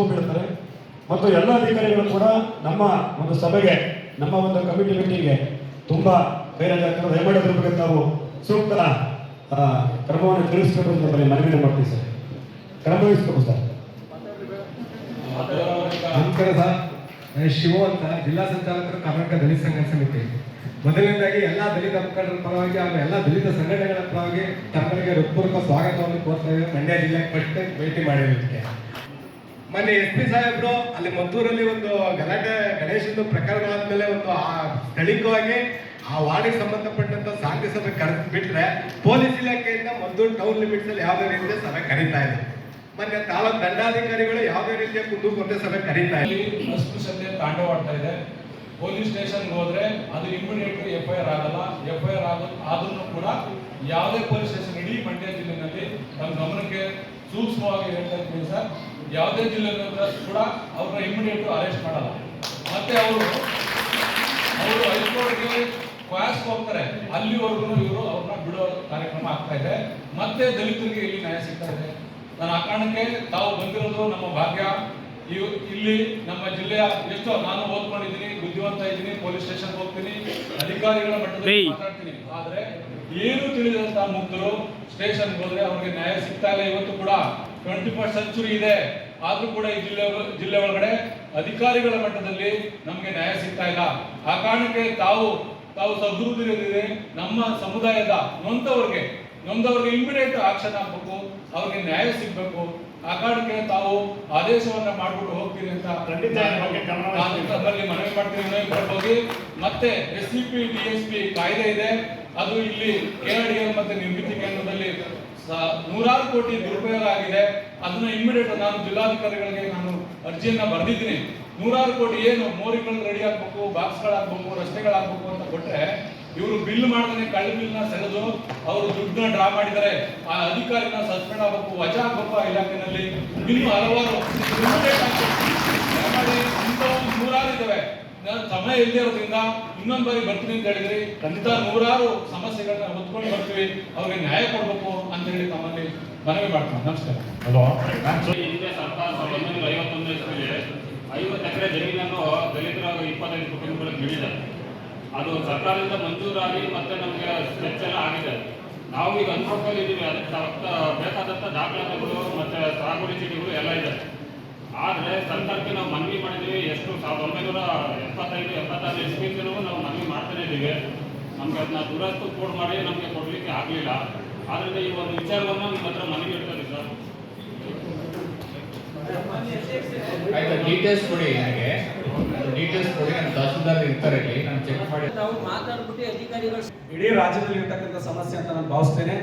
ಶುಭ ಮತ್ತು ಎಲ್ಲ ಅಧಿಕಾರಿಗಳು ಕೂಡ ನಮ್ಮ ಒಂದು ಸಭೆಗೆ ನಮ್ಮ ಒಂದು ಕಮಿಟಿ ಮೀಟಿಂಗ್ಗೆ ತುಂಬಾ ಬೇರೆಯಾಗ್ತಾರೆ ದಯಮಾಡಿ ತಾವು ಸೂಕ್ತ ಆ, ಕ್ರಮವನ್ನು ತಿಳಿಸ್ಬೇಕು ಅಂತ ನಮ್ಮಲ್ಲಿ ಮನವಿಯನ್ನು ಮಾಡ್ತೀವಿ ಸರ್. ಕ್ರಮ ವಹಿಸ್ಬೇಕು ಸರ್. ನಮಸ್ಕಾರ ಸರ್. ಶಿವು ಅಂತ ಜಿಲ್ಲಾ ಸಂಚಾಲಕರು ಕರ್ನಾಟಕ ದಲಿತ ಸಂಘ ಸಮಿತಿ. ಮೊದಲನೇದಾಗಿ ಎಲ್ಲ ದಲಿತ ಮುಖಂಡರ ಪರವಾಗಿ ಹಾಗೂ ಎಲ್ಲ ದಲಿತ ಸಂಘಟನೆಗಳ ಪರವಾಗಿ ತಮ್ಮಲ್ಲಿಗೆ ಹೃತ್ಪೂರ್ವಕ ಸ್ವಾಗತವನ್ನು ಕೋರ್ತಾ ಮಂಡ್ಯ ಜಿಲ್ಲೆಗೆ ಫಸ್ಟ್ ಭೇಟಿ ಮಾಡಿರೋದಕ್ಕೆ. ಮೊನ್ನೆ ಎಸ್ ಪಿ ಸಾಹೇಬ್ರು ಅಲ್ಲಿ ಮದ್ದೂರಲ್ಲಿ ಒಂದು ಗಲಾಟೆ, ಗಣೇಶನ ಪ್ರಕರಣ ಆದ್ಮೇಲೆ ಒಂದು ಆ ಸ್ಥಳೀಯವಾಗಿ ಆ ವಾರ್ಡಿಗೆ ಸಂಬಂಧಪಟ್ಟಂತ ಶಾಂತಿ ಸಭೆ ಕರೆದು ಬಿಟ್ರೆ ಪೊಲೀಸ್ ಇಲಾಖೆಯಿಂದ ಮದ್ದೂರು ಟೌನ್ ಲಿಮಿಟ್ಸ್ ಅಲ್ಲಿ ಯಾವುದೇ ರೀತಿಯ ಸಭೆ ಕರೀತಾ ಇದೆ ಮೊನ್ನೆ ತಾಲೂಕು ದಂಡಾಧಿಕಾರಿಗಳು ಯಾವುದೇ ರೀತಿಯ ಕುಂದುಕೊರತೆ ಸಭೆ ಕರೀತಾ ಇದೆ ಅಸ್ಪೃಶ್ಯತೆ ತಾಂಡವಾಡ್ತಾ ಇದೆ. ಪೊಲೀಸ್ ಸ್ಟೇಷನ್ಗೆ ಹೋದ್ರೆ ಅದು ಇಮಿಡಿಯೇಟ್ ಎಫ್ ಐ ಆರ್ ಆಗಲ್ಲ. ಎಫ್ ಐ ಆರ್ ಆದ್ರೂ ಕೂಡ ಯಾವುದೇ ಪೊಲೀಸ್ ಸ್ಟೇಷನ್ ಇಡೀ ಮಂಡ್ಯ ಜಿಲ್ಲೆಯಲ್ಲಿ ನಮ್ಮ ಗಮನಕ್ಕೆ ಸೂಕ್ಷ್ಮವಾಗಿ ಹೇಳ್ತಾ ಇದ್ದೀನಿ ಸರ್ ಯಾವುದೇ ಜಿಲ್ಲೆಯಲ್ಲಿ ಕೂಡ ಅವ್ರನ್ನ ಇಮಿಡಿಯೇಟ್ ಅರೆಸ್ಟ್ ಮಾಡಲ್ಲ. ಮತ್ತೆ ಅವರು ಅವರು ಹೈಕೋರ್ಟ್ಗೆ ಕ್ವಾಸ್ ಹೋಗ್ತಾರೆ. ಅಲ್ಲಿವರೆಗೂ ಇವರು ಅವ್ರನ್ನ ಬಿಡೋ ಕಾರ್ಯಕ್ರಮ ಆಗ್ತಾ ಇದೆ. ಮತ್ತೆ ದಲಿತರಿಗೆ ಇಲ್ಲಿ ನ್ಯಾಯ ಸಿಗ್ತಾ ಇದೆ. ನಾನು ಆ ಕಾರಣಕ್ಕೆ ತಾವು ಬಂದಿರೋದು ನಮ್ಮ ಭಾಗ್ಯ. ಇವ್- ಇಲ್ಲಿ ನಮ್ಮ ಜಿಲ್ಲೆಯ ಎಷ್ಟೋ ನಾನು ಓದ್ಕೊಂಡಿದ್ದೀನಿ ಬುದ್ಧಿವಂತ ಇದ್ದೀನಿ ಪೊಲೀಸ್ ಸ್ಟೇಷನ್ ಹೋಗ್ತೀನಿ ಅಧಿಕಾರಿಗಳ ಮಟ್ಟದಲ್ಲಿ ಮಾತಾಡ್ತೀನಿ. ಆದ್ರೆ ಏನು ತಿಳಿದಂತಹ ಮುಗ್ಧರು ಸ್ಟೇಷನ್ ಹೋದ್ರೆ ಅವ್ರಿಗೆ ನ್ಯಾಯ ಸಿಗ್ತಾ ಇಲ್ಲ. ಇವತ್ತು ಕೂಡ ಟ್ವೆಂಟಿ ಫಸ್ಟ್ ಸೆಂಚುರಿ ಇದೆ. ಆದ್ರೂ ಕೂಡ ಈ ಜಿಲ್ಲೆ ಜಿಲ್ಲೆ ಒಳಗಡೆ ಅಧಿಕಾರಿಗಳ ಮಟ್ಟದಲ್ಲಿ ನಮಗೆ ನ್ಯಾಯ ಸಿಗ್ತಾ ಇಲ್ಲ. ಆ ಕಾರಣಕ್ಕೆ ತಾವು ತಾವು ಸದೃಢರಿದೆ ನಮ್ಮ ಸಮುದಾಯದ ನೊಂದವರಿಗೆ, ನೊಂದವ್ರಿಗೆ ಇಮಿಡಿಯೇಟ್ ಆಕ್ಷನ್ ಹಾಕ್ಬೇಕು ಅವ್ರಿಗೆ ನ್ಯಾಯ ಸಿಗ್ಬೇಕು. ಆ ಕಾರಣಕ್ಕೆ ತಾವು ಆದೇಶವನ್ನ ಮಾಡ್ಬಿಟ್ಟು ಹೋಗ್ತೀರಿ ಅಂತ ಖಂಡಿತ ಅದರಲ್ಲಿ ತಮ್ಮಲ್ಲಿ ಮನವಿ ಮಾಡ್ತೀನಿ ಹೋಗಿ ಮತ್ತೆ S C P D S P ಕಾಯ್ದೆ ಇದೆ. ಅದು ಇಲ್ಲಿ ಕೆಆರ್ಡಿಎಲ್ ಮತ್ತೆ ನಿರ್ಮಿತಿ ಕೇಂದ್ರದಲ್ಲಿ ನೂರಾರು ಕೋಟಿ ದುರುಪಯೋಗ ಆಗಿದೆ ಅದನ್ನ ಇಮಿಡಿಯೇಟ್ ನಾನು ಜಿಲ್ಲಾಧಿಕಾರಿಗಳಿಗೆ ನಾನು ಅರ್ಜಿಯನ್ನ ಬರೆದಿದ್ದೀನಿ. ನೂರಾರು ಕೋಟಿ ಏನು ಮೋರಿಗಳು ರೆಡಿ ಆಗ್ಬೇಕು ಬಾಕ್ಸ್ಗಳಾಗ್ಬೇಕು ರಸ್ತೆಗಳಾಗ್ಬೇಕು ಅಂತ ಕೊಟ್ರೆ ಇವರು ಬಿಲ್ ಮಾಡಿದ್ರೆ ಕಳ್ಳ ಬಿಲ್ನ ಸೆಳೆದು ಅವರು ದುಡ್ಡನ್ನ ಡ್ರಾ ಮಾಡಿದರೆ ಆ ಅಧಿಕಾರಿನ ಸಸ್ಪೆಂಡ್ ಆಗಬೇಕು ವಜಾ ಆಗಬೇಕು ಆ ಇಲಾಖೆನಲ್ಲಿ. ಇನ್ನು ಹಲವಾರು ಇಂಥವು ನೂರಾರು ಇದಾವೆ ನಾನು ಸಮಯ ಇಲ್ಲದೆ ಇರೋದ್ರಿಂದ ಇನ್ನೊಂದ್ ಬಾರಿ ಬರ್ತೀನಿ ಅಂತ ಹೇಳಿದ್ರಿ. ಖಂಡಿತ ನೂರಾರು ಸಮಸ್ಯೆಗಳನ್ನ ಹೊತ್ಕೊಂಡು ಬರ್ತೀವಿ. ಅವ್ರಿಗೆ ನ್ಯಾಯ ಕೊಡ್ಬೇಕು ಅಂತ ಹೇಳಿ ತಮ್ಮಲ್ಲಿ ಮನವಿ ಮಾಡ್ತೀನಿ. ನಮಸ್ಕಾರ. ಹಲೋ. ಐವತ್ತು ಎಕರೆ ಜಮೀನನ್ನು ದಲಿತರ ಇಪ್ಪತ್ತೈದು ಕುಟುಂಬಗಳಿಗೆ ನೀಡಿದ್ದಾರೆ ಅದು ಸರ್ಕಾರದಿಂದ ಮಂಜೂರಾಗಿ ಮತ್ತೆ ನಮಗೆ ಸ್ಕೆಚ್ ಎಲ್ಲ ಆಗಿದೆ. ನಾವು ಈಗ ಅನ್ಕೊಂಡಲ್ಲಿ ಇದ್ದೀವಿ ಅದಕ್ಕೆ ಬೇಕಾದಂಥ ದಾಖಲಾತಿಗಳು ಮತ್ತೆ ಸಾಗುಡಿ ಚೀಟಿಗಳು ಎಲ್ಲ ಇದೆ. ಆದರೆ ಸರ್ಕಾರಕ್ಕೆ ನಾವು ಮನವಿ ಮಾಡಿದ್ದೀವಿ, ಎಷ್ಟು ಸಾವಿರದ ಒಂಬೈನೂರ ಎಪ್ಪತ್ತೈದು, ಎಪ್ಪತ್ತಾರು ಇಸ್ವಿಯಿಂದಲೂ ನಾವು ಮನವಿ ಮಾಡ್ತಾನೆ ಇದ್ದೀವಿ ನಮ್ಗೆ ಅದನ್ನ ದುರಸ್ತು ಕೋಡ್ ಮಾಡಿ ನಮಗೆ ಕೊಡಲಿಕ್ಕೆ ಆಗಲಿಲ್ಲ. ಆದ್ದರಿಂದ ಈ ಒಂದು ವಿಚಾರವನ್ನು ನಿಮ್ಮ ಹತ್ರ ಮನವಿ ಇಡ್ತಾರೆ ಸರ್. ಡೀಟೇಲ್ಸ್ ಕೊಡಿ ನನಗೆ. ಡೀಟೇಲ್ಸ್ ಕೊಡಿ ನಾನು ತಹಸೀಲ್ದಾರ್ ಇರ್ತಾರೆ ಇಲ್ಲಿ ನಾನು ಚೆಕ್ ಮಾಡಿ. ನಾವು ಮಾತಾಡ್ಬಿಟ್ಟು ಅಧಿಕಾರಿಗಳು ಇಡೀ ರಾಜ್ಯದಲ್ಲಿ ಇರ್ತಕ್ಕಂಥ ಸಮಸ್ಯೆ ಅಂತ ನಾನು ಭಾವಿಸ್ತೇನೆ.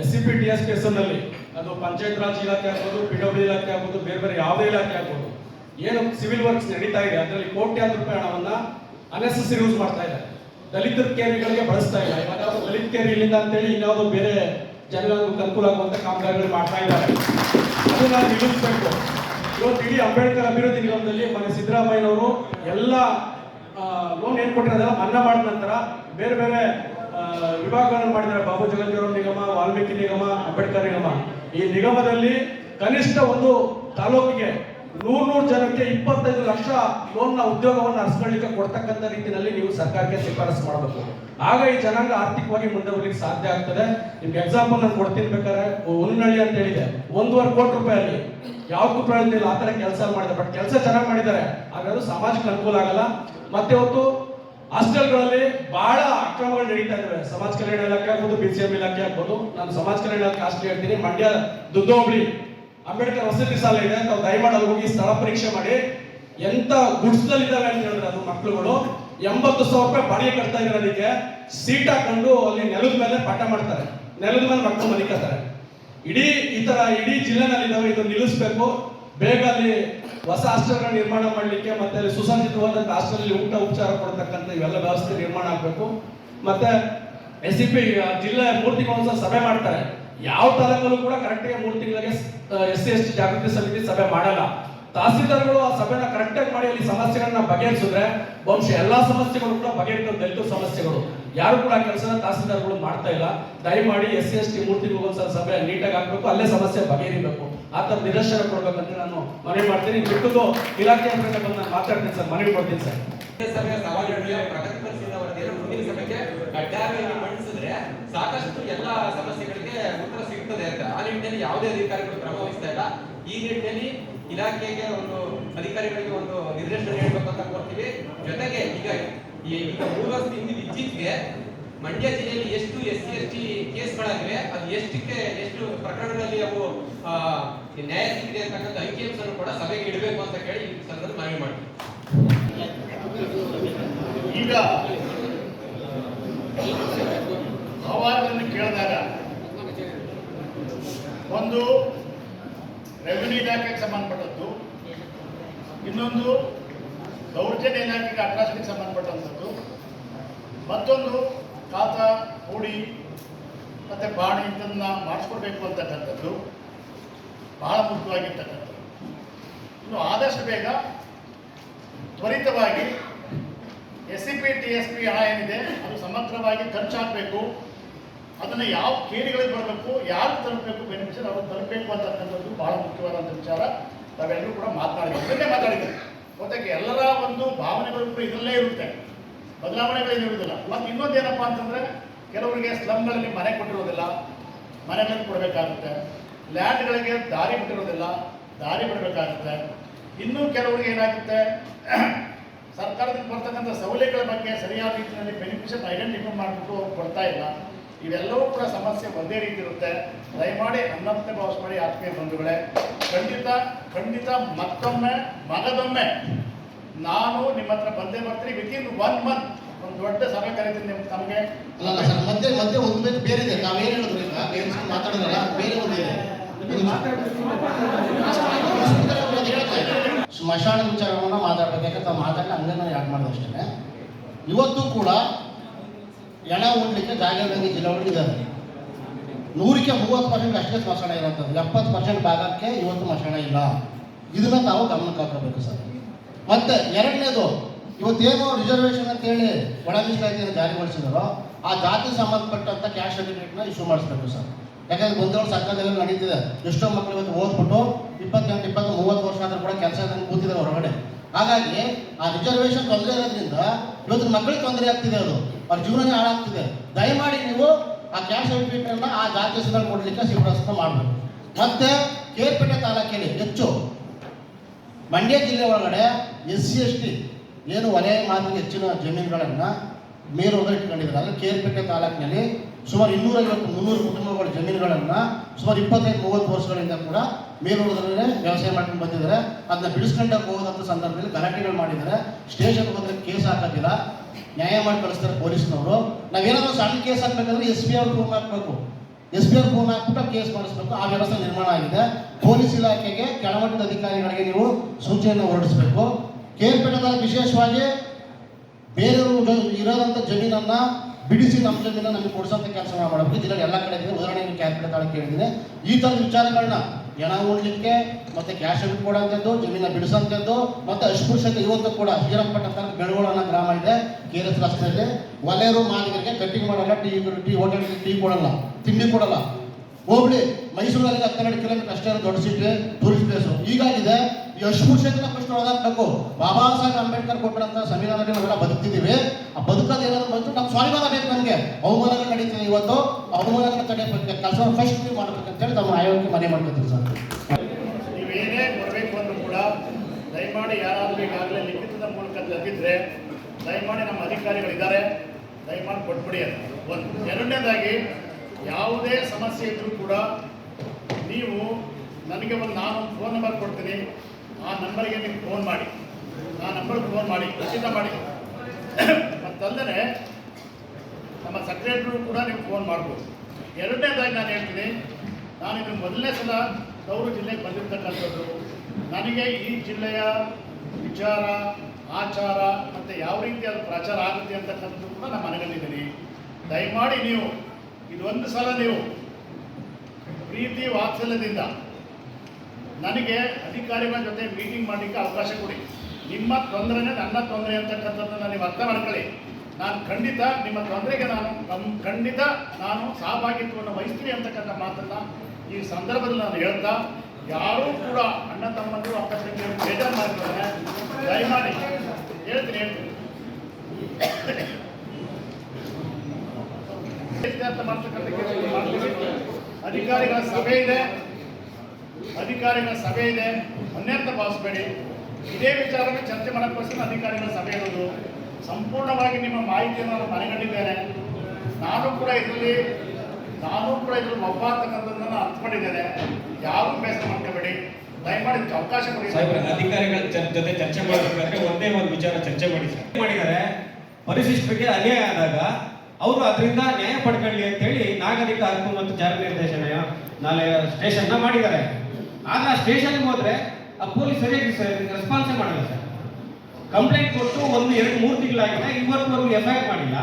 S C P T S ಕೇಸಲ್ಲಿ ನಲ್ಲಿ ಅದು ಪಂಚಾಯತ್ ರಾಜ್ ಇಲಾಖೆ ಆಗ್ಬೋದು ಪಿ ಡಬ್ಲ್ಯೂ ಇಲಾಖೆ ಆಗ್ಬೋದು ಬೇರೆ ಬೇರೆ ಯಾವುದೇ ಇಲಾಖೆ ಆಗ್ಬೋದು ಏನು ಸಿವಿಲ್ ವರ್ಕ್ಸ್ ನಡೀತಾ ಇದೆ ಅದರಲ್ಲಿ ಕೋಟ್ಯಾಂತರ ರೂಪಾಯಿ ಹಣವನ್ನ ಅನೆಸೆಸರಿ ಯೂಸ್ ಮಾಡ್ತಾ ಇದೆ. ದಲಿತ ಕೇರಿಗಳಿಗೆ ಬಳಸ್ತಾ ಇಲ್ಲ. ಇವಾಗ ದಲಿತ ಕೇರಿ ಇಲ್ಲಿಂದ ಅಂತೇಳಿ ಇನ್ಯಾವುದೋ ಬೇರೆ ಜನಗಳಿಗೆ ಅನುಕೂಲ ಆಗುವಂತ ಕಾಮಗಾರಿಗಳು ಮಾಡ್ತಾ ಇದ್ದಾರೆ. ಅದನ್ನ ನಿಲ್ಲಿಸಬೇಕು. ಇವತ್ತು ಇಡೀ ಅಂಬೇಡ್ಕರ್ ಅಭಿವೃದ್ಧಿ ನಿಗಮದಲ್ಲಿ ಮನೆ ಸಿದ್ದರಾಮಯ್ಯನವರು ಎಲ್ಲ ಲೋನ್ ಏನ್ ಕೊಟ್ಟಿರೋದೆಲ್ಲ, ಮನ್ನಾ ಮಾಡಿದ ನಂತರ ಬೇರೆ ಬೇರೆ ವಿಭಾಗಗಳನ್ನು ಮಾಡಿದ್ದಾರೆ. ಬಾಬು ಜಗಜ್ಜೀವರ ನಿಗಮ, ವಾಲ್ಮೀಕಿ ನಿಗಮ, ಅಂಬೇಡ್ಕರ್ ನಿಗಮ. ಈ ನಿಗಮದಲ್ಲಿ ಕನಿಷ್ಠ ಒಂದು ತಾಲೂಕಿಗೆ ನೂರ್ ನೂರು ಜನಕ್ಕೆ ಇಪ್ಪತ್ತೈದು ಲಕ್ಷ ಲೋನ್ನ ಉದ್ಯೋಗವನ್ನು ಹರಿಸ್ಕೊಳ್ಳಿಕ್ಕೆ ಕೊಡ್ತಕ್ಕಂಥ ರೀತಿಯಲ್ಲಿ ನೀವು ಸರ್ಕಾರಕ್ಕೆ ಶಿಫಾರಸು ಮಾಡಬೇಕು. ಆಗ ಈ ಜನಾಂಗ ಆರ್ಥಿಕವಾಗಿ ಮುಂದೆ ಬರ್ಲಿಕ್ಕೆ ಸಾಧ್ಯ ಆಗ್ತದೆ. ನಿಮ್ಗೆ ಎಕ್ಸಾಂಪಲ್ ನಾನು ಕೊಡ್ತೀನಿ ಬೇಕಾದ್ರೆ ಉನ್ನಳ್ಳಿ ಅಂತ ಹೇಳಿದೆ. ಒಂದೂವರೆ ಕೋಟಿ ರೂಪಾಯಲ್ಲಿ ಯಾವ್ದು ಪ್ರಯೋಜನ ಇಲ್ಲ ಆ ಥರ ಕೆಲಸ ಮಾಡಿದೆ. ಬಟ್ ಕೆಲಸ ಚೆನ್ನಾಗಿ ಮಾಡಿದ್ದಾರೆ. ಅದು ಸಮಾಜಕ್ಕೆ ಅನುಕೂಲ ಆಗಲ್ಲ. ಮತ್ತೆ ಇವತ್ತು ಹಾಸ್ಟೆಲ್ಗಳಲ್ಲಿ ಬಹಳ ಅಕ್ರಮಗಳು ನಡೀತಾ ಇದಾವೆ ಸಮಾಜ ಕಲ್ಯಾಣ ಇಲಾಖೆ ಆಗ್ಬೋದು ಬಿ ಸಿ ಎಂ ಇಲಾಖೆ ಆಗ್ಬೋದು. ನಾನು ಸಮಾಜ ಕಲ್ಯಾಣ ಇಲಾಖೆ ಅಷ್ಟೇ ಹೇಳ್ತೀನಿ. ಮಂಡ್ಯ ದುದ್ದೋಬಳಿ ಅಂಬೇಡ್ಕರ್ ವಸತಿ ಸಾಲ ಇದೆ ತಾವು ದಯಮಾಡಿ ಅಲ್ಲಿ ಹೋಗಿ ಸ್ಥಳ ಪರೀಕ್ಷೆ ಮಾಡಿ ಎಂತ ಗುಡ್ಸ್ದಲ್ಲಿ ಇದಾವೆ ಅಂತ ಹೇಳಿದ್ರೆ ಅದು ಮಕ್ಕಳುಗಳು, ಎಂಬತ್ತು ಸಾವಿರ ರೂಪಾಯಿ ಬಾಡಿಗೆ ಕಟ್ತಾ ಇರೋದಕ್ಕೆ ಸೀಟ್ ಹಾಕೊಂಡು ಅಲ್ಲಿ ನೆಲದ ಮೇಲೆ ಪಾಠ ಮಾಡ್ತಾರೆ. ನೆಲದ ಮೇಲೆ ಮಕ್ಕಳು ಮಲಿಕತ್ತಾರೆ ಇಡೀ ಈ ತರ ಇಡೀ ಜಿಲ್ಲೆನಲ್ಲಿ ಇದಾವೆ ಇದು ನಿಲ್ಲಿಸಬೇಕು. ಬೇಗ ಅಲ್ಲಿ ಹೊಸ ಹಾಸ್ಟೆಲ್ಗಳನ್ನ ನಿರ್ಮಾಣ ಮಾಡಲಿಕ್ಕೆ ಮತ್ತೆ ಅಲ್ಲಿ ಸುಸಜ್ಜಿತವಾದಂತ ಹಾಸ್ಟೆಲ್ ಊಟ ಉಪಚಾರ ಕೊಡ್ತಕ್ಕಂಥ ಇವೆಲ್ಲ ವ್ಯವಸ್ಥೆ ನಿರ್ಮಾಣ ಆಗಬೇಕು. ಮತ್ತೆ ಎಸ್ ಸಿ ಪಿ ಜಿಲ್ಲೆ ತಿಂಗಳ ಸಭೆ ಮಾಡ್ತಾರೆ. ಯಾವ ತಾಲೂಕಲ್ಲೂ ಕೂಡ ಕರೆಕ್ಟಾಗಿ ಮೂರು ತಿಂಗಳಿಗೆ ಎಸ್ ಸಿ ಎಸ್ ಟಿ ಜಾಗೃತಿ ಸಮಿತಿ ಸಭೆ ಮಾಡಲ್ಲ. ತಹಸೀಲ್ದಾರ್ಗಳು ಆ ಸಭೆನ ಕರೆಕ್ಟಾಗಿ ಮಾಡಿ, ಅಲ್ಲಿ ಸಮಸ್ಯೆಗಳನ್ನ ಬಗೆಹರಿಸಿದ್ರೆ ಬಹುಶಃ ಎಲ್ಲಾ ಸಮಸ್ಯೆಗಳು ಕೂಡ ಬಗೆಹರಿತ ದಲಿತ ಸಮಸ್ಯೆಗಳು. ಯಾರು ಕೂಡ ಕೆಲಸನ ತಹಸೀಲ್ದಾರ್ಗಳು ಮಾಡ್ತಾ ಇಲ್ಲ. ದಯಮಾಡಿ ಎಸ್ ಸಿ ಎಸ್ ಟಿ ಮೂರು ಒಂದ್ಸಲ ಸಭೆ ನೀಟಾಗಿ ಹಾಕ್ಬೇಕು, ಅಲ್ಲೇ ಸಮಸ್ಯೆ ಬಗೆಹರಿಬೇಕು. ಆ ಥರ ನಿದರ್ಶನ ಕೊಡ್ಬೇಕಂತ ನಾನು ಮನವಿ ಮಾಡ್ತೀನಿ. ಬಿಟ್ಟು ಇಲಾಖೆ ಮಾತಾಡ್ತೀನಿ ಸರ್, ಮನವಿ ಮಾಡ್ತೀನಿ ಸರ್. ಸಭೆಯ ಸವಾಲು ಪ್ರಗತಿಪಡಿಸಿದ ವರದಿಯನ್ನು ಮುಂದಿನ ಸಮಯಕ್ಕೆ ಕಡ್ಡಾಯವಾಗಿ ಮಂಡಿಸಿದ್ರೆ ಸಾಕಷ್ಟು ಎಲ್ಲ ಸಮಸ್ಯೆಗಳಿಗೆ ಉತ್ತರ ಸಿಗ್ತದೆ ಅಂತ. ಆ ನಿಟ್ಟಿನಲ್ಲಿ ಯಾವುದೇ ಅಧಿಕಾರಿಗಳು ಕ್ರಮ ವಹಿಸ್ತಾ ಇಲ್ಲ. ಈ ನಿಟ್ಟಿನಲ್ಲಿ ಇಲಾಖೆಗೆ ಒಂದು ಅಧಿಕಾರಿಗಳಿಗೆ ಒಂದು ನಿರ್ದೇಶನ ನೀಡಬೇಕು ಅಂತ ಕೋರ್ತೀವಿ. ಜೊತೆಗೆ ಈಗ ಈಗ ಮೂರು ವರ್ಷದ ಹಿಂದಿನ ಇತ್ತೀಚೆಗೆ ಮಂಡ್ಯ ಜಿಲ್ಲೆಯಲ್ಲಿ ಎಷ್ಟು ಎಸ್ ಸಿ, ಎಸ್ ಟಿ ಕೇಸ್ಗಳಾಗಿವೆ, ಅದು ಎಷ್ಟಕ್ಕೆ ಎಷ್ಟು ಪ್ರಕರಣಗಳಲ್ಲಿ ಅವು ನ್ಯಾಯ ಸಿಕ್ಕಿದೆ ಅಂತಕ್ಕಂಥ ಅಂಕಿಅಂಶವನ್ನು ಕೂಡ ಸಭೆಗೆ ಇಡಬೇಕು ಅಂತ ಕೇಳಿ ಈ ಸಂದರ್ಭದಲ್ಲಿ ಮನವಿ ಮಾಡ್ತೀವಿ. ಈಗ ಅಹವಾಲನ್ನು ಕೇಳಿದಾಗ ಒಂದು ರೆವಿನ್ಯೂ ಇಲಾಖೆಗೆ ಸಂಬಂಧಪಟ್ಟದ್ದು, ಇನ್ನೊಂದು ದೌರ್ಜನ್ಯ ಇಲಾಖೆಗೆ ಅಟ್ರಾಸಿಟಿಗೆ ಸಂಬಂಧಪಟ್ಟಂಥದ್ದು, ಮತ್ತೊಂದು ಕಾತ ಹೂಡಿ ಮತ್ತು ಬಾಣಿ ಇದನ್ನು ಮಾಡಿಸ್ಕೊಡ್ಬೇಕು ಅಂತಕ್ಕಂಥದ್ದು, ಬಹಳ ಮುಖ್ಯವಾಗಿರ್ತಕ್ಕಂಥದ್ದು. ಇನ್ನು ಆದಷ್ಟು ಬೇಗ ತ್ವರಿತವಾಗಿ ಪಿ ಟಿ ಎಸ್ ಪಿ ಹಣ ಏನಿದೆ ಅದು ಸಮಗ್ರವಾಗಿ ಖರ್ಚಾಗಬೇಕು. ಅದನ್ನು ಯಾವ ಕೇರಿಗಳಿಗೆ ಬರಬೇಕು ಯಾರು ತಲುಪಬೇಕು ಬೆನಿಫಿಷರ್ ಅವ್ರು ತಲುಪಬೇಕು ಅಂತಕ್ಕಂಥದ್ದು ಬಹಳ ಮುಖ್ಯವಾದಂಥ ವಿಚಾರ. ತಾವೆಲ್ಲರೂ ಕೂಡ ಮಾತನಾಡಿದ್ದೀವಿ. ಇದನ್ನೇ ಮಾತಾಡಿದ್ದೀವಿ. ಜೊತೆಗೆ ಎಲ್ಲರ ಒಂದು ಭಾವನೆಗಳು ಕೂಡ ಇದರಲ್ಲೇ ಇರುತ್ತೆ. ಬದಲಾವಣೆಗಳೇನು ಇರುವುದಿಲ್ಲ. ಮತ್ತು ಇನ್ನೊಂದು ಏನಪ್ಪ ಅಂತಂದರೆ, ಕೆಲವರಿಗೆ ಸ್ಲಮ್ಗಳಲ್ಲಿ ಮನೆ ಕೊಟ್ಟಿರೋದಿಲ್ಲ, ಮನೆಗಳನ್ನು ಕೊಡಬೇಕಾಗುತ್ತೆ. ಲ್ಯಾಂಡ್ಗಳಿಗೆ ದಾರಿ ಬಿಟ್ಟಿರೋದಿಲ್ಲ, ದಾರಿ ಬಿಡಬೇಕಾಗುತ್ತೆ. ಇನ್ನೂ ಕೆಲವರಿಗೆ ಏನಾಗುತ್ತೆ? ಸರ್ಕಾರದಿಂದ ಬರ್ತಕ್ಕಂಥ ಸೌಲಭ್ಯಗಳ ಬಗ್ಗೆ ಸರಿಯಾದ ರೀತಿಯಲ್ಲಿ ಬೆನಿಫಿಷಿಯಲ್ ಐಡೆಂಟಿಫೈ ಮಾಡಿಬಿಟ್ಟು ಅವ್ರು ಕೊಡ್ತಾ ಇಲ್ಲ ಇವೆಲ್ಲವೂ ಕೂಡ ಸಮಸ್ಯೆ ಒಂದೇ ರೀತಿ ಇರುತ್ತೆ ದಯಮಾಡಿ ನನ್ನಂತೆ ಭಾವಿಸ್ ಮಾಡಿ ಆತ್ಮೀಯ ಬಂಧುಗಳೇ ಖಂಡಿತ ಖಂಡಿತ ಮತ್ತೊಮ್ಮೆ ಮಗದೊಮ್ಮೆ ನಾನು ನಿಮ್ಮ ಹತ್ರ ಬಂದೇ ಬರ್ತೀನಿ ಇನ್ ಒನ್ ಮಂತ್ ಒಂದು ದೊಡ್ಡ ಸಭೆ ಕರೀತೀನಿ ನಿಮ್ಗೆ ತಮಗೆ ಅಲ್ಲ ಅಲ್ಲ ಸರ್ ಮಧ್ಯೆ ಮಧ್ಯೆ ಒಂದು ಬೇರೆ ಬೇರೆ ಇದೆ ನಾವೇನು ಹೇಳಿದ್ರು ಈಗ ಬೇರೆ ಮಾತಾಡೋದಲ್ಲ ಬೇರೆ ಒಂದು ಇದೆ ಸ್ಮಶಾನ ವಿಚಾರವನ್ನು ಮಾತಾಡಬೇಕು ಯಾಕಂದ್ರೆ ತಾವು ಮಾತಾಡಿ ಹಂಗೆ ನಾನು ಯಾಕೆ ಮಾಡಿದೆ ಅಷ್ಟೇ. ಇವತ್ತು ಕೂಡ ಎಣ ಉಣ್ಲಿಕ್ಕೆ ಜಾಗ ಇಲ್ಲದಂಗೆ ಜಿಲ್ಲೆ ಇದ್ದಾರೆ. ನೂರಕ್ಕೆ ಮೂವತ್ತು ಪರ್ಸೆಂಟ್ ಅಷ್ಟೇ ಸ್ಮಶಾನ ಇರೋಂಥದ್ದು ಎಪ್ಪತ್ತು ಪರ್ಸೆಂಟ್ ಭಾಗಕ್ಕೆ ಇವತ್ತು ಸ್ಮಶಾನ ಇಲ್ಲ. ಇದನ್ನ ತಾವು ಗಮನಕ್ಕೆ ಹಾಕಬೇಕು ಸರ್. ಮತ್ತೆ ಎರಡನೇದು, ಇವತ್ತೇನೋ ರಿಸರ್ವೇಷನ್ ಅಂತ ಹೇಳಿ ಒಳ ಜಾರಿ ಜಾರಿಗೊಳಿಸಿದಾರೋ, ಆ ಜಾತಿ ಸಂಬಂಧಪಟ್ಟಂತ ಕ್ಯಾಶ್ ಸರ್ಟಿಫಿಕೇಟ್ನ ಇಶ್ಯೂ ಮಾಡಿಸ್ಬೇಕು ಸರ್. ಯಾಕಂದ್ರೆ ಬಂದವರು ಸರ್ಕಾರದಲ್ಲಿ ನಡೀತಿದೆ. ಎಷ್ಟೋ ಮಕ್ಕಳು ಇವತ್ತು ಓದ್ಬಿಟ್ಟು ಇಪ್ಪತ್ತೆಂಟು ಇಪ್ಪತ್ತು ಮೂವತ್ತು ವರ್ಷ ಆದ್ರೂ ಕೂಡ ಕೆಲಸ ಕೂತಿದ್ದಾರೆ ಹೊರಗಡೆ. ಹಾಗಾಗಿ ಆ ರಿಸರ್ವೇಶನ್ ತೊಂದರೆ ಇರೋದ್ರಿಂದ ಇವತ್ತು ಮಕ್ಕಳಿಗೆ ತೊಂದರೆ ಆಗ್ತಿದೆ ಅದು. ಅವ್ರ ಜೀವನ ಹಾಳಾಗ್ತಿದೆ. ದಯಮಾಡಿ ನೀವು ಆ ಕ್ಯಾಶ್ ಸರ್ಟಿಫಿಕೇಟನ್ನು ಆ ಜಾತಿ ಹೆಸರಲ್ಲಿ ಕೊಡಲಿಕ್ಕೆ ಶಿಫಾರಸು ಮಾಡಬೇಕು. ಮತ್ತೆ ಕೇರ್ಪೇಟೆ ತಾಲೂಕಿನಲ್ಲಿ ಹೆಚ್ಚು. ಮಂಡ್ಯ ಜಿಲ್ಲೆ ಒಳಗಡೆ ಎಸ್ ಸಿ, ಎಸ್ ಟಿ ಏನು ವಲಯ ಮಾದರಿ ಹೆಚ್ಚಿನ ಜಮೀನುಗಳನ್ನು ಮೇಲೋದ್ರೆ ಇಟ್ಕೊಂಡಿದ್ದಾರೆ. ಅಲ್ಲಿ ಕೇರ್ಪೇಟೆ ತಾಲೂಕಿನಲ್ಲಿ ಸುಮಾರು ಇನ್ನೂರೈವತ್ತು, ಮುನ್ನೂರು ಕುಟುಂಬಗಳ ಜಮೀನುಗಳನ್ನು ಸುಮಾರು ಇಪ್ಪತ್ತೈದು, ಮೂವತ್ತು ವರ್ಷಗಳಿಂದ ಕೂಡ ಮೇಲೂರದಲ್ಲೇ ವ್ಯವಸಾಯ ಮಾಡ್ಕೊಂಡು ಬಂದಿದ್ದಾರೆ. ಅದನ್ನ ಬಿಡಿಸ್ಕೊಂಡಾಗ ಹೋಗೋದಂಥ ಸಂದರ್ಭದಲ್ಲಿ ಗಲಾಟೆಗಳು ಮಾಡಿದ್ದಾರೆ. ಸ್ಟೇಷನ್ ಬಂದರೆ ಕೇಸ್ ಹಾಕೋದಿಲ್ಲ. ನ್ಯಾಯ ಮಾಡಿ ಕಳಿಸ್ತಾರೆ ಪೊಲೀಸ್ನವರು. ನಾವೇನಾದ್ರೂ ಸಣ್ಣ ಕೇಸ್ ಹಾಕ್ಬೇಕಂದ್ರೆ ಎಸ್ ಬಿ ಅವ್ರು ಫೋನ್ ಹಾಕಬೇಕು. ಎಸ್ ಬಿ ಆರ್ ಫೋನ್ ಹಾಕ್ಬಿಟ್ಟು ಕೇಸ್ ಮಾಡಿಸ್ಬೇಕು. ಆ ವ್ಯವಸ್ಥೆ ನಿರ್ಮಾಣ ಆಗಿದೆ. ಪೊಲೀಸ್ ಇಲಾಖೆಗೆ ಕೆಳಮಟ್ಟದ ಅಧಿಕಾರಿಗಳಿಗೆ ನೀವು ಸೂಚನೆಯನ್ನು ಹೊರಡಿಸಬೇಕು. ಕೇರ್ಪೇಟದಲ್ಲಿ ವಿಶೇಷವಾಗಿ ಬೇರೆಯವರು ಇರೋದಂಥ ಜಮೀನನ್ನ ಬಿಡಿಸಿ ನಮ್ಮ ಜಮೀನ ನಮಗೆ ಕೊಡಿಸೋಂಥ ಕೆಲಸ ಮಾಡಬೇಕು. ಜಿಲ್ಲೆಯಲ್ಲಿ ಎಲ್ಲ ಕಡೆ ಇದೆ. ಉದಾಹರಣೆ ಕ್ಯಾಪಿಟಲ್ ತಾಳಕ್ಕೆ ಹೇಳಿದ್ದೀನಿ ಈ ಥರದ ವಿಚಾರಗಳನ್ನ ಹೆಣ ಓಡ್ಲಿಕ್ಕೆ ಮತ್ತೆ ಕ್ಯಾಶ್ ಕೊಡೋಂಥದ್ದು ಜಮೀನ ಬಿಡಿಸೋಂಥದ್ದು, ಮತ್ತೆ ಅಸ್ಪೃಶ್ಯತೆ ಇವತ್ತು ಕೂಡ ಶ್ರೀರಂಗಪಟ್ಟಣ ತಾಲೂಕು ಬೆಳಗೋಳ ಅನ್ನೋ ಗ್ರಾಮ ಇದೆ ಕೆ ಎಸ್ ರಸ್ತೆಯಲ್ಲಿ. ಒಲೆಯರು ಮಾಲೀಕರಿಗೆ ಕಟ್ಟಿಂಗ್ ಮಾಡಲ್ಲ, ಟೀ ಟೀ ಹೋಟೆಲ್ಗೆ ಟೀ ಕೊಡಲ್ಲ, ತಿಂಡಿ ಕೊಡಲ್ಲ. ಹೋಗ್ಲಿ ಮೈಸೂರಲ್ಲಿ ಹತ್ತೆರಡು ಕಿಲೋಮೀಟರ್ ಅಷ್ಟೇ ದೊಡ್ಡ ಸಿಟಿ ಟೂರಿಸ್ಟ್ ಪ್ಲೇಸು ಹೀಗಾಗಿದೆ. ಈ ಅಸ್ಪೃಶ್ಯತೆನ ಫಸ್ಟ್ ಬಾಬಾ ಸಾಹೇಬ್ ಅಂಬೇಡ್ಕರ್ ಕೊಟ್ಟಂತ ಸಂವಿಧಾನದಲ್ಲಿ ನಾವೆಲ್ಲ ಬದುಕ್ತಿದ್ದೀವಿ. ಆ ಬದುಕೋದು ಏನಾದ್ರು ಬಂತು ನಮ್ಮ ಸ್ವಾಭಿಮಾನ ಬೇಕು ನನಗೆ ಅವಮಾನಗಳು ನಡೀತಿದೆ ಇವತ್ತು. ಅವಮಾನಗಳನ್ನ ತಡೆಯಬೇಕು ಕೆಲಸ ಫಸ್ಟ್ ನೀವು ಮಾಡ್ಬೇಕಂತೇಳಿ ನಮ್ಮ ಆಯೋಗಕ್ಕೆ ಮನೆ ಮಾಡ್ಕೊತೀವಿ ಸರ್. ನೀವೇನೇ ಬರಬೇಕು ಅಂದ್ರೂ ಕೂಡ ದಯಮಾಡಿ ಯಾರಾದರೂ ಈಗಾಗಲೇ ಲಿಖಿತದ ಮೂಲಕ ಲಭಿದ್ರೆ ದಯಮಾಡಿ ನಮ್ಮ ಅಧಿಕಾರಿಗಳಿದ್ದಾರೆ. ದಯಮಾಡಿ ಕೊಟ್ಬಿಡಿ ಅಂತ. ಒಂದು. ಎರಡನೇದಾಗಿ ಯಾವುದೇ ಸಮಸ್ಯೆ ಇದ್ರೂ ಕೂಡ ನೀವು ನನಗೆ ಒಂದು ನಾನು ಫೋನ್ ನಂಬರ್ ಕೊಡ್ತೀನಿ. ಆ ನಂಬರ್ಗೆ ನೀವು ಫೋನ್ ಮಾಡಿ. ಆ ನಂಬರ್ಗೆ ಫೋನ್ ಮಾಡಿ. ಖಚಿತ ಮಾಡಿ. ಮತ್ತಲ್ಲದೆ ನಮ್ಮ ಸೆಕ್ರೆಟ್ರಿಗೂ ಕೂಡ ನೀವು ಫೋನ್ ಮಾಡ್ಬೋದು. ಎರಡನೇದಾಗಿ ನಾನು ಹೇಳ್ತೀನಿ, ನಾನು ಇದು ಮೊದಲನೇ ಸಲ ದೌರು ಜಿಲ್ಲೆಗೆ ಬಂದಿರ್ತಕ್ಕಂಥದ್ದು. ನನಗೆ ಈ ಜಿಲ್ಲೆಯ ವಿಚಾರ, ಆಚಾರ ಮತ್ತು ಯಾವ ರೀತಿ ಅದು ಪ್ರಚಾರ ಆಗುತ್ತೆ ಅಂತಕ್ಕಂಥದ್ದು ಕೂಡ ನಾನು ಮನಗಲ್ಲಿದ್ದೀನಿ ದಯಮಾಡಿ ನೀವು, ಇದೊಂದು ಸಲ ನೀವು ಪ್ರೀತಿ ವಾತ್ಸಲ್ಯದಿಂದ ನನಗೆ ಅಧಿಕಾರಿಗಳ ಜೊತೆ ಮೀಟಿಂಗ್ ಮಾಡಲಿಕ್ಕೆ ಅವಕಾಶ ಕೊಡಿ. ನಿಮ್ಮ ತೊಂದರೆನೇ ನನ್ನ ತೊಂದರೆ ಅಂತಕ್ಕಂಥದ್ದನ್ನು ನೀವು ಅರ್ಥ ಮಾಡ್ಕೊಳ್ಳಿ. ನಾನು ಖಂಡಿತ ನಿಮ್ಮ ತೊಂದರೆಗೆ ನಾನು ನಮ್ಮ ಖಂಡಿತ ನಾನು ಸಹಭಾಗಿತ್ವವನ್ನು ವಹಿಸ್ತೀನಿ ಅಂತಕ್ಕಂಥ ಮಾತನ್ನು ಈ ಸಂದರ್ಭದಲ್ಲಿ ನಾನು ಹೇಳ್ತಾ, ಯಾರೂ ಕೂಡ ಅಣ್ಣ ತಮ್ಮಂದರು ಅಕ್ಕ ತಂಗಿಯರು ಬೇಜಾರು ಮಾಡ್ತಾರೆ ದಯಮಾಡಿ ಹೇಳ್ತೀನಿ ಹೇಳ್ತೀನಿ. ಮಾಡ್ತಕ್ಕಂಥ. ಅಧಿಕಾರಿಗಳ ಸಭೆ ಇದೆ. ಅಧಿಕಾರಿಗಳ ಸಭೆ ಇದೆ. ಅನ್ಯರ್ಥ ಭಾವಿಸ್ಬೇಡಿ. ಇದೇ ವಿಚಾರವನ್ನು ಚರ್ಚೆ ಮಾಡೋಕ್ಕೋಸ್ಕರ ಅಧಿಕಾರಿಗಳ ಸಭೆ ಇರೋದು. ಸಂಪೂರ್ಣವಾಗಿ ನಿಮ್ಮ ಮಾಹಿತಿಯನ್ನು ನಾನು ಮನೆಗಂಡಿದ್ದೇನೆ ನಾನು ಕೂಡ ಇದರಲ್ಲಿ ನಾನು ಕೂಡ ಇದರಲ್ಲಿ ಒಬ್ಬ ಅಂತಕ್ಕಂಥದ್ದನ್ನು ಅರ್ಥಕೊಂಡಿದ್ದೇನೆ ಯಾರು ಬೇಸರ ಮಾಡ್ಕೋಬೇಡಿ. ದಯಮಾಡಿ ಅವಕಾಶ ಕೊಡಿ. ಅಧಿಕಾರಿಗಳ ಜೊತೆ ಚರ್ಚೆ ಮಾಡಬೇಕಾದ್ರೆ ಒಂದೇ ಒಂದು ವಿಚಾರ ಚರ್ಚೆ ಮಾಡಿ ಮಾಡಿದ್ದಾರೆ. ಪರಿಶಿಷ್ಟಕ್ಕೆ ಅನ್ಯಾಯ ಆದಾಗ ಅವರು ಅದರಿಂದ ನ್ಯಾಯ ಪಡ್ಕೊಳ್ಳಿ ಅಂತ ಹೇಳಿ ನಾಗರಿಕ ಹಕ್ಕು ಮತ್ತು ಜಾರಿ ನಿರ್ದೇಶನಾಲಯ ನಾಳೆ ಸ್ಟೇಷನ್ನ ಮಾಡಿದ್ದಾರೆ. ಆದ್ರೆ ಆ ಸ್ಟೇಷನ್ಗೆ ಹೋದ್ರೆ ಆ ಪೊಲೀಸ್ ಸರಿಯಾಗಿ ರೆಸ್ಪಾನ್ಸೇ ಮಾಡಲ್ಲ ಸರ್. ಕಂಪ್ಲೇಂಟ್ ಕೊಟ್ಟು ಒಂದು ಎರಡು ಮೂರು ತಿಂಗಳಾಗಿದೆ ಇವತ್ತುವರೆಗೂ ಎಫ್ ಐ ಆರ್ ಮಾಡಿಲ್ಲ.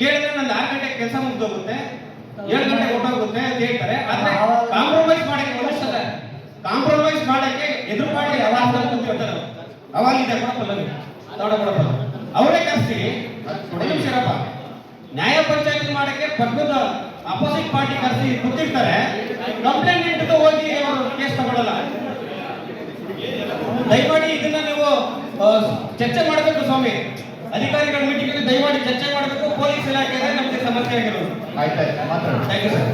ಕೇಳಿದ್ರೆ ನಂದು ಆರು ಗಂಟೆಗೆ ಕೆಲಸ ಮುಗ್ದೋಗುತ್ತೆ, ಏಳು ಗಂಟೆ ಹೊಟ್ಟೋಗುತ್ತೆ ಅಂತ ಹೇಳ್ತಾರೆ. ಆದ್ರೆ ಕಾಂಪ್ರಮೈಸ್ ಮಾಡಕ್ಕೆ ಒಲಿಸ್ತದೆ ಕಾಂಪ್ರಮೈಸ್ ಮಾಡಕ್ಕೆ ಎದುರು ಮಾಡಿ ಅವಾಗ ಕೂತಿರ್ತಾರೆ ಅವಾಗ ಇದೆ. ಅವರೇ ಇರಪ್ಪ. ನ್ಯಾಯ ಪಂಚಾಯತ್ ಮಾಡಕ್ಕೆ ಪಕ್ಕದ ಅಪೋಸಿಟ್ ಪಾರ್ಟಿ ಕರೆಸಿ ಕೂತಿರ್ತಾರೆ. ಕಂಪ್ಲೇಂಟ್ ಹೋಗಿ ಅವರು ಕೇಸ್ ತಗೊಳ್ಳಲ್ಲ ದಯಮಾಡಿ ಇದನ್ನ ನೀವು ಚರ್ಚೆ ಮಾಡಬೇಕು ಸ್ವಾಮಿ. ಅಧಿಕಾರಿಗಳ ಮೀಟಿಂಗ್ ದಯಮಾಡಿ ಚರ್ಚೆ ಮಾಡಬೇಕು. ಪೊಲೀಸ್ ಇಲಾಖೆ ನಮಗೆ ಸಮಸ್ಯೆ ಆಗಿರೋದು ಆಯ್ತಾಯ್ತು ಮಾತಾಡಿ ಥ್ಯಾಂಕ್ ಯು ಸರ್